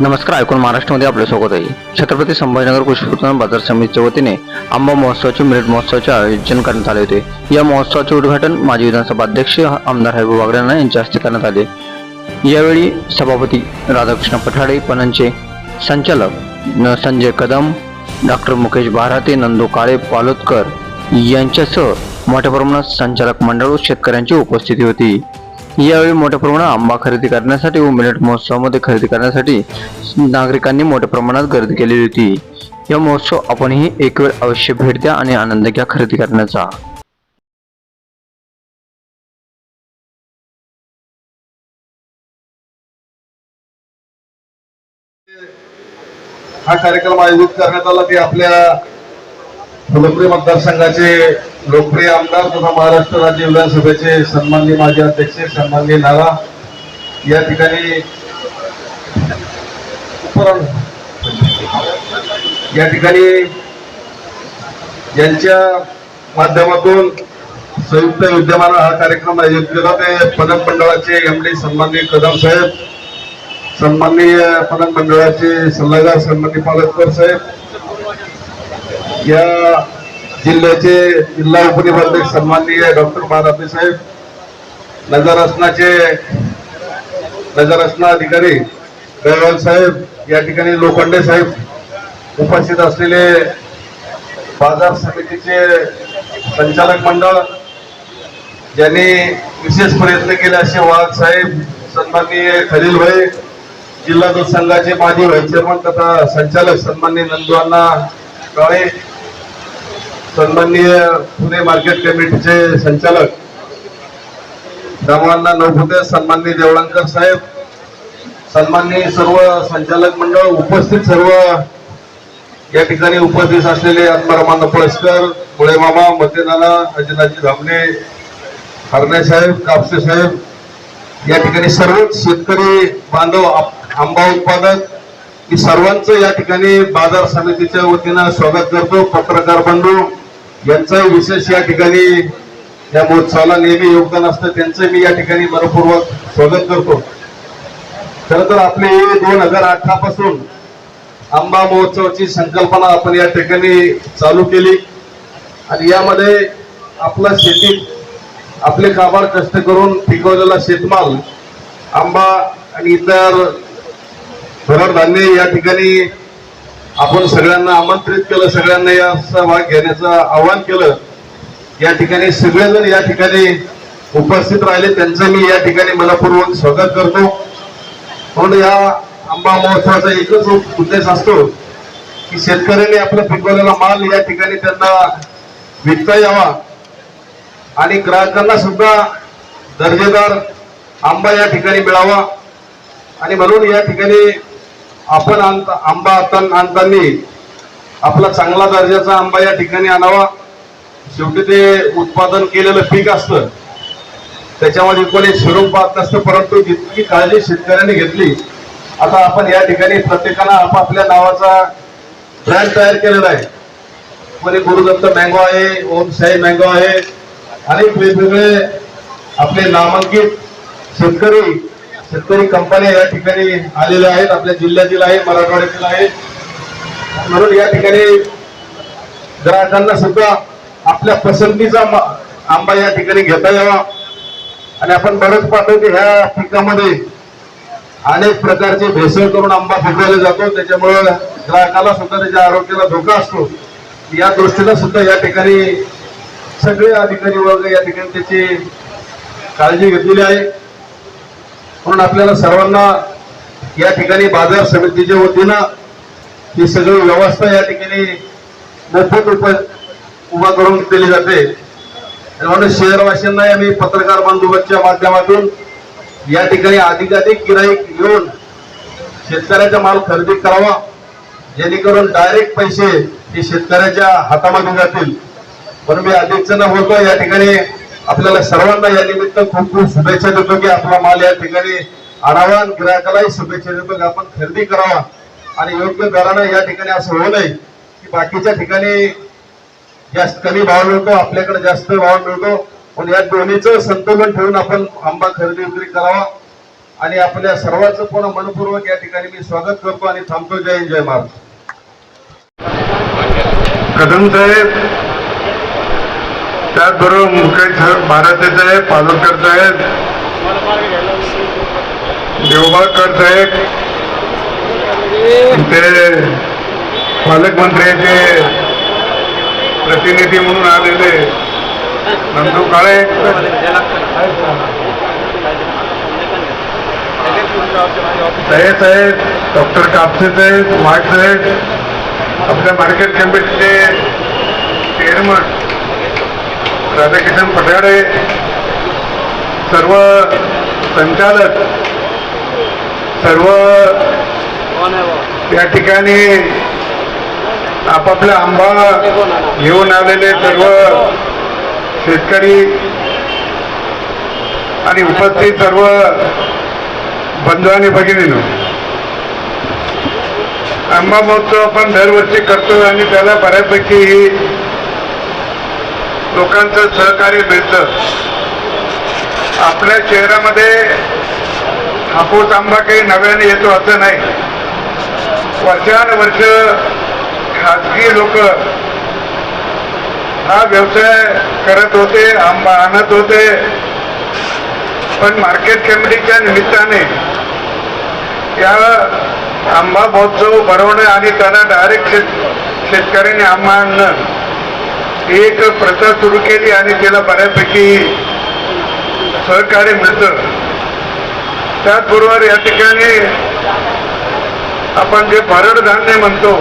नमस्कार ऐकून महाराष्ट्रामध्ये आपलं स्वागत आहे. छत्रपती संभाजीनगर कृषी उत्पन्न बाजार समितीच्या वतीने आंबा महोत्सवाचे मिरट महोत्सवाचे आयोजन करण्यात आले होते. या महोत्सवाचे उद्घाटन माजी विधानसभा अध्यक्ष आमदार हरिभाऊ बागडे यांच्या हस्ते करण्यात आले. यावेळी सभापती राधाकृष्ण पठाडे पणनचे संचालक संजय कदम डॉक्टर मुकेश बाराते नंदू काळे पालोदकर यांच्यासह मोठ्या प्रमाणात संचालक मंडळ शेतकऱ्यांची उपस्थिती होती. यावेळी मोठ्या प्रमाणात आंबा खरेदी करण्यासाठी व मिलेट महोत्सवामध्ये खरेदी करण्यासाठी नागरिकांनी मोठ्या प्रमाणात गर्दी केलेली होती. या महोत्सव आपणही एक वेळ अवश्य भेट द्या आणि आनंद घ्या खरेदी करण्याचा. हा कार्यक्रम आयोजित करण्यात आला. ते आपल्या मतदारसंघाचे लोकप्रिय आमदार तथा महाराष्ट्र राज्य विधानसभेचे सन्माननीय माजी अध्यक्ष सन्माननीय नारा या ठिकाणी या ठिकाणी यांच्या माध्यमातून संयुक्त विद्यमान हा कार्यक्रम आयोजित केला. ते पदक मंडळाचे एम डी सन्माननीय कदम साहेब सन्माननीय पणन मंडळाचे सल्लागार सन्माननीय पालककर साहेब या जिल्ह्याचे जिल्हा उपनिबंधक सन्माननीय डॉक्टर बारापे साहेब नगर असनाचे अधिकारी दयावाल साहेब या ठिकाणी लोखंडे साहेब उपस्थित असलेले बाजार समितीचे संचालक मंडळ ज्यांनी विशेष प्रयत्न केले असे वाघ साहेब सन्माननीय खलील भाई जिल्हा दूध संघाचे माजी व्हाईस चेअरमन तथा संचालक सन्माननीय नंदुअण्णा काळे सन्माननीय पुणे मार्केट कमिटीचे संचालक दामांना नवभूते सन्माननीय देवळांकर साहेब सन्माननीय सर्व संचालक मंडळ उपस्थित सर्व या ठिकाणी उपस्थित असलेले आत्मारामांना पळसकर मुळे मामा मतेनाना अजिनाजी धामणे हरणे साहेब कापसे साहेब या ठिकाणी सर्वच शेतकरी बांधव आंबा उत्पादक मी सर्वांचं या ठिकाणी बाजार समितीच्या वतीनं स्वागत करतो. पत्रकार बंधू यांचं विशेष या ठिकाणी या महोत्सवाला नेहमी योगदान असतं. त्यांचं मी या ठिकाणी मनपूर्वक स्वागत करतो. खर तर आपले दोन हजार अठरा पासून आंबा महोत्सवाची संकल्पना आपण या ठिकाणी चालू केली. आणि यामध्ये आपला शेतीत आपले काबाड कष्ट करून पिकवलेला शेतमाल आंबा आणि इतर फळधान्य धान्य या ठिकाणी आपण सगळ्यांना आमंत्रित केलं सगळ्यांना या सहभाग घेण्याचं आवाहन केलं. या ठिकाणी सगळेजण या ठिकाणी उपस्थित राहिले. त्यांचं मी या ठिकाणी मनपूर्वक स्वागत करतो. म्हणून या आंबा महोत्सवाचा एकच उद्देश असतो की शेतकऱ्यांनी आपला पिकवलेला माल या ठिकाणी त्यांना विकता यावा. आणि ग्राहकांना सुद्धा दर्जेदार आंबा या ठिकाणी मिळावा. आणि म्हणून या ठिकाणी आपण आंबा आणता- आणताना आपला चांगला दर्जाचा आंबा या ठिकाणी आणावा. शेवटी ते उत्पादन केलेलं पीक असतं. त्याच्यामध्ये कोणी स्वरूप पाहत नसतं परंतु जितकी काळजी शेतकऱ्यांनी घेतली आता आपण या ठिकाणी प्रत्येकानं आपापल्या नावाचा ब्रँड तयार केलेला आहे. कोणी गुरुदत्त मँगो आहे ओम साई मँगो आहे अनेक वेगवेगळे आपले नामांकित शेतकरी शेतकरी कंपन्या या ठिकाणी आलेल्या आहेत आपल्या जिल्ह्यातील आहेत मराठवाड्यातील आहेत. म्हणून या ठिकाणी ग्राहकांना सुद्धा आपल्या पसंतीचा मा- आंबा या ठिकाणी घेता यावा. आणि आपण बरंच पाहतो की ह्या पिकामध्ये अनेक प्रकारचे भेसळ करून आंबा पिकवला जातो. त्याच्यामुळे ग्राहकाला सुद्धा त्याच्या आरोग्याला धोका असतो. या दृष्टीनं सुद्धा या ठिकाणी सगळे अधिकारी वर्ग या ठिकाणी त्याची काळजी घेतलेली आहे. म्हणून आपल्याला सर्वांना या ठिकाणी बाजार समितीच्या वतीनं ही सगळी व्यवस्था या ठिकाणी मोफत उप उभा करून दिली जाते. म्हणून शहरवासियांना आम्ही पत्रकार बांधवांच्या माध्यमातून या ठिकाणी अधिकाधिक गिराईक येऊन शेतकऱ्याचा माल खरेदी करावा जेणेकरून डायरेक्ट पैसे हे शेतकऱ्याच्या हातामध्ये जातील. म्हणून मी अधिकच न बोलतो या ठिकाणी आपल्याला सर्वांना या निमित्त खूप खूप शुभेच्छा देतो की आपला माल या ठिकाणी आणावा ग्राहकालाही शुभेच्छा देतो की आपण खरेदी करावा. आणि योग्य दरानं या ठिकाणी असं होऊ नये की बाकीच्या ठिकाणी जास्त कमी भाव मिळतो आपल्याकडे जास्त भाव मिळतो. पण या दोन्हीचं संतुलन ठेवून आपण आंबा खरेदी विक्री करावा. आणि आपल्या सर्वांचं पुन्हा मनपूर्वक या ठिकाणी मी स्वागत करतो आणि थांबतो. जय जय महाराज कदम साहेब त्याचबरोबर मुकेश साहेब भारते साहेब आहेत साहेब देवबाळकर साहेब ते पालकमंत्र्याचे प्रतिनिधी म्हणून आलेले नंदू काळे. साहेब साहेब डॉक्टर कापसे साहेब वाट साहेब आपल्या मार्केट कमिटीचे चेअरमन राधाकिशन पठाडे सर्व संचालक सर्व या ठिकाणी आपापला आंबा घेऊन आलेले सर्व शेतकरी आणि उपस्थित सर्व बंधू आणि भगिनीनो. आंबा महोत्सव आपण दरवर्षी करतो आणि त्याला बऱ्यापैकी ही लोकांचं सहकार्य मिळतं. आपल्या शहरामध्ये हापूस आंबा काही नव्याने येतो असं नाही. वर्षानुवर्ष खाजगी लोक हा व्यवसाय करत होते आंबा आणत होते. पण मार्केट कमिटीच्या निमित्ताने या आंबा महोत्सव भरवणं आणि त्यांना डायरेक्ट शेत शेतकऱ्यांनी आंबा आणणं एक प्रथा सुरू केली आणि त्याला बऱ्यापैकी सहकार्य मिळतं. त्याचबरोबर या ठिकाणी आपण जे भरड धान्य म्हणतो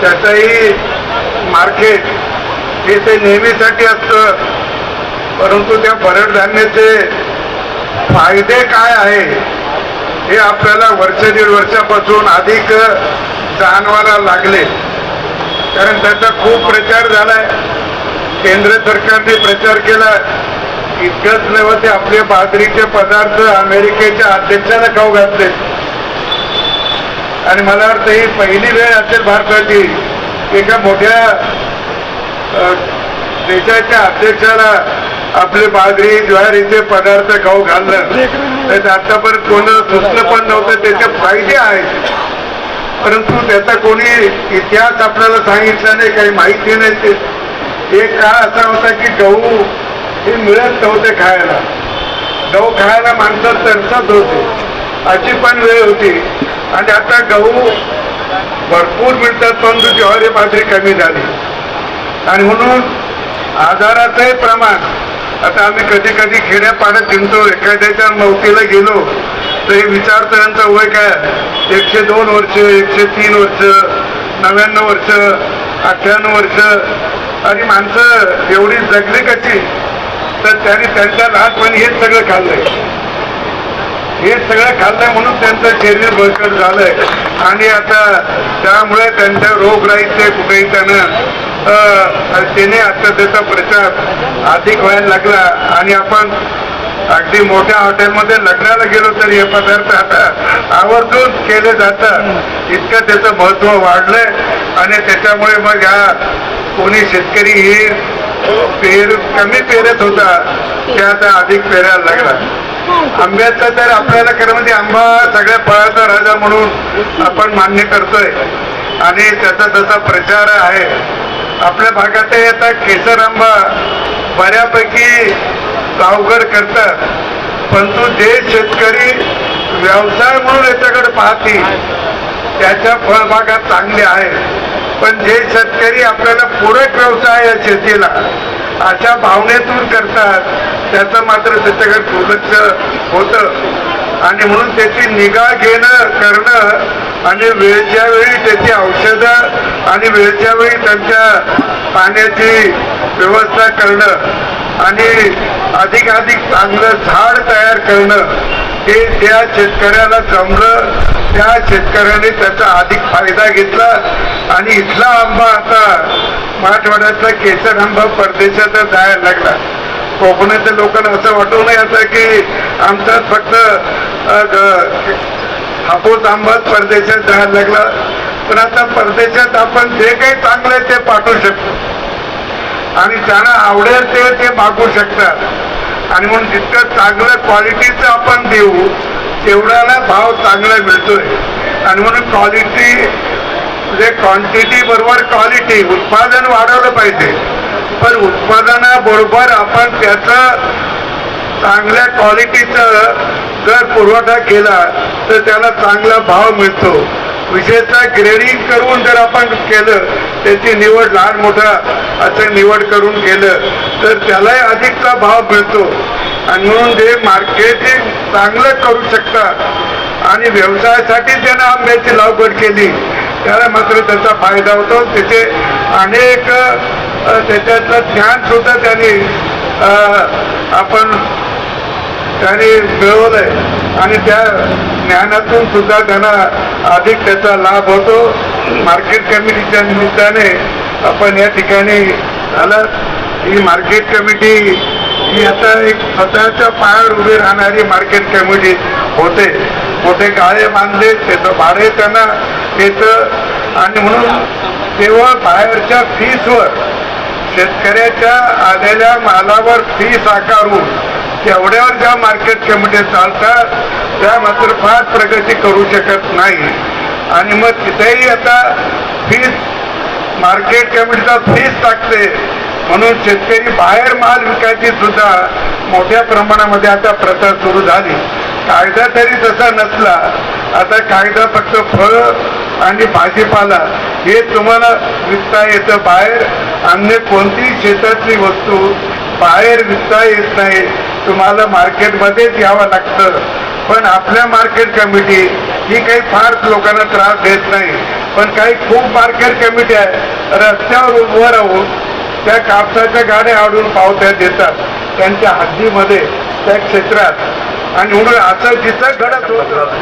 त्याचंही मार्केट हे ते नेहमीसाठी असतं. परंतु त्या भरड धान्याचे फायदे काय आहे हे आपल्याला वर्ष दीड वर्षापासून अधिक जाणवायला लागले. कारण त्याचा खूप प्रचार झालाय. केंद्र सरकारने प्रचार केला. इतकंच नव्ह ते आपले बाजरीचे पदार्थ अमेरिकेच्या अध्यक्षाला खाऊ घातले. आणि मला वाटतं ही पहिली वेळ असेल भारताची. एका मोठ्या देशाच्या अध्यक्षाला आपले बाजरी ज्वारीचे पदार्थ खाऊ घालणं. आतापर्यंत कोण सुचलं पण नव्हतं. त्याचे फायदे आहेत. परंतु त्याचा कोणी इतिहास आपल्याला सांगितला नाही काही माहिती नाही ते. एक काळ असा होता की गहू हे मिळत नव्हते खायला. गहू खायला माणसं तरसत होते. अशी पण वेळ होती. आणि आता गहू भरपूर मिळतात परंतु ज्वारी बाजरी कमी झाली. आणि म्हणून आजाराचंही प्रमाण. आता आम्ही कधी कधी खेड्यापाड्यात हिंडतो एखाद्याच्या मौतीला गेलो तर हे विचारतो वय काय एकशे दोन वर्ष एकशे तीन वर्ष नव्याण्णव वर्ष अठ्ठ्याण्णव वर्ष. आणि माणसं एवढी जगली कशी? तर त्यांनी त्यांच्या लहानपणी हेच सगळं खाल्लंय. हे सगळं खाल्लंय म्हणून त्यांचं शरीर बळकट झालंय. आणि आता त्यामुळे त्यांच्या रोग रोगराईचे कुठेही त्यानं अं, त्याने आता त्याचा प्रचार अधिक व्हायला लागला. आणि आपण अगदी मोठ्या हॉटेलमध्ये लग्नाला गेलो तर हे पदार्थ आता आवर्जून केले जातात. इतकं त्याचं महत्त्व वाढलंय आणि त्याच्यामुळे मग ह्या कोणी शेतकरी ही पेर कमी पेरत होता ते आता अधिक पेरायला लागला. आंब्याचं तर आपल्याला खरं म्हणजे आंबा सगळ्या फळाचा राजा म्हणून आपण मान्य करतोय. आणि त्याचा तसा प्रचार आहे आपल्या भागातही आता केसर आंबा बऱ्यापैकी सावगड करतात परंतु जे शेतकरी व्यवसाय म्हणून याच्याकडे पाहतील त्याच्या फळबागा चांगल्या आहेत. पण जे शेतकरी आपल्याला पूरक व्यवसाय आहे शेतीला अशा भावनेतून करतात. त्याचं मात्र त्याच्याकडे दुर्लक्ष होतं. आणि म्हणून त्याची निगा घेणं करणं आणि वेळच्या वेळी त्याची औषधं आणि वेळच्या वेळी त्यांच्या पाण्याची व्यवस्था करणं आणि अधिकाधिक चांगलं झाड तयार करणं हे त्या शेतकऱ्याला जमलं. त्या शेतकऱ्याने त्याचा अधिक फायदा घेतला. आणि इथला आंबा आता मराठवाड्यातला केसर आंबा परदेशात जायला लागला. कोकणातल्या लोकांना असं वाटू नये आता की आमचा फक्त हापूस आंबाच परदेशात जायला लागला. पण आता परदेशात आपण जे काही चांगलं आहे ते पाठवू शकतो. आणि ज्यांना आवडेल ते ते मागू शकतात. आणि म्हणून जितकं चांगलं क्वालिटीचं आपण देऊ तेवढ्याला भाव चांगला मिळतोय. आणि म्हणून क्वालिटी म्हणजे क्वांटिटी बरोबर क्वालिटी उत्पादन वाढवलं पाहिजे. पण उत्पादनाबरोबर आपण त्याचं चांगल्या क्वालिटीचं जर पुरवठा केला तर त्याला चांगला भाव मिळतो. विशेषतः ग्रेडिंग करून जर आपण केलं त्याची निवड लहान मोठा असं निवड करून केलं तर त्यालाही अधिकचा भाव मिळतो. आणि म्हणून जे मार्केटिंग चांगलं करू शकतात. आणि व्यवसायासाठी ज्यानं आंब्याची लागवड केली. त्याला मात्र त्याचा फायदा होतो. त्याचे अनेक त्याच्यातलं ज्ञान सुद्धा त्यांनी आपण त्यांनी मिळवलंय. आणि त्या ज्ञानातून सुद्धा त्यांना अधिक त्याचा लाभ होतो. मार्केट कमिटीच्या निमित्ताने आपण या ठिकाणी झालं. ही मार्केट कमिटी ही आता एक स्वतःच्या पायावर उभी राहणारी मार्केट कमिटी होते. मोठे गाळे बांधले त्याचं भाडे त्यांना येतं. आणि म्हणून केवळ बाहेरच्या फीसवर शेतकऱ्याच्या आलेल्या मालावर फीस आकारून तेवढ्यावर ज्या मार्केट कमिटी चालतात त्या मात्र फार प्रगती करू शकत नाही. आणि मग तिथेही आता फीस मार्केट कमिटीचा फीस टाकते. म्हणून शेतकरी बाहेर माल विकायची सुद्धा मोठ्या प्रमाणामध्ये आता प्रथा सुरू झाली. कायदा तरी तसा नसला. आता कायदा फक्त फळं आणि भाजीपाला हे तुम्हाला विकता येतं बाहेर. अन्य कोणतीही शेतातली वस्तू बाहेर विकता येत नाही. तुम्हाला मार्केटमध्येच यावं लागतं. पण आपल्या मार्केट कमिटी ही काही फार लोकांना त्रास देत नाही. पण काही खूप मार्केट कमिटी आहे. रस्त्यावर उभं राहून त्या कापसाच्या गाड्या आडून पावत्या देतात. त्यांच्या हद्दीमध्ये त्या क्षेत्रात. आणि म्हणून असं जिथं घडत होतं.